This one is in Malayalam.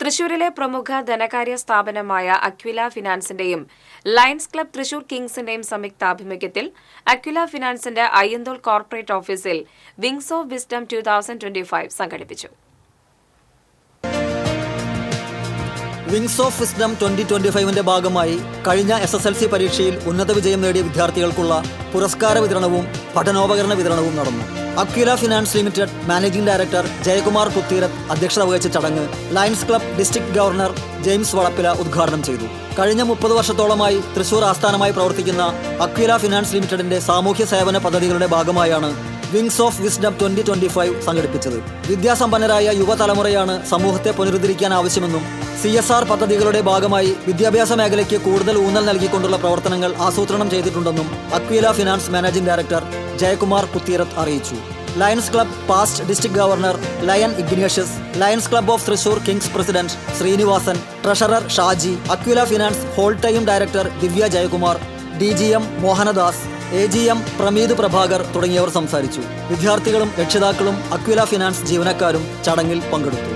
തൃശൂരിലെ പ്രമുഖ ധനകാര്യ സ്ഥാപനമായ അക്വില ഫിനാൻസിന്റെയും ലയൺസ് ക്ലബ് തൃശൂർ കിങ്സിന്റെയും സംയുക്താഭിമുഖ്യത്തിൽ അക്വില ഫിനാൻസിന്റെ അയ്യന്തോൾ കോർപ്പറേറ്റ് ഓഫീസിൽ വിങ്സ് ഓഫ് വിസ്ഡം ടു സംഘടിപ്പിച്ചു. Wings of wisdom twenty twenty ഫൈവിന്റെ ഭാഗമായി കഴിഞ്ഞ എസ് എസ് എൽ സി പരീക്ഷയിൽ ഉന്നത വിജയം നേടിയ വിദ്യാർത്ഥികൾക്കുള്ള പുരസ്കാര വിതരണവും പഠനോപകരണ വിതരണവും നടന്നു. Aquila finance limited managing director Jayakumar Kutheerath അധ്യക്ഷത വഹിച്ച ചടങ്ങ് lions club district governor James Valappila ഉദ്ഘാടനം ചെയ്തു. കഴിഞ്ഞ മുപ്പത് വർഷത്തോളമായി തൃശൂർ ആസ്ഥാനമായി പ്രവർത്തിക്കുന്ന അക്വില ഫിനാൻസ് ലിമിറ്റഡിന്റെ സാമൂഹ്യ സേവന പദ്ധതികളുടെ ഭാഗമായാണ് wings of wisdom twenty twenty five സംഘടിപ്പിച്ചത്. വിദ്യാസമ്പന്നരായ യുവതലമുറയാണ് സമൂഹത്തെ പുനരുദ്ധരിക്കാൻ ആവശ്യമെന്നും സി എസ് ആർ പദ്ധതികളുടെ ഭാഗമായി വിദ്യാഭ്യാസ മേഖലയ്ക്ക് കൂടുതൽ ഊന്നൽ നൽകിക്കൊണ്ടുള്ള പ്രവർത്തനങ്ങൾ ആസൂത്രണം ചെയ്തിട്ടുണ്ടെന്നും Aquila finance managing director Jayakumar Putheerath അറിയിച്ചു. Lions club past district governor lion Ignatius lions club of Thrissur kings president Srinivasan treasurer Shaji Aquila finance whole time director Divya Jayakumar D G M Mohanadas A G M Prameeth Prabhakar തുടങ്ങിയവർ സംസാരിച്ചു. വിദ്യാർത്ഥികളും രക്ഷിതാക്കളും അക്വില ഫിനാൻസ് ജീവനക്കാരും ചടങ്ങിൽ പങ്കെടുത്തു.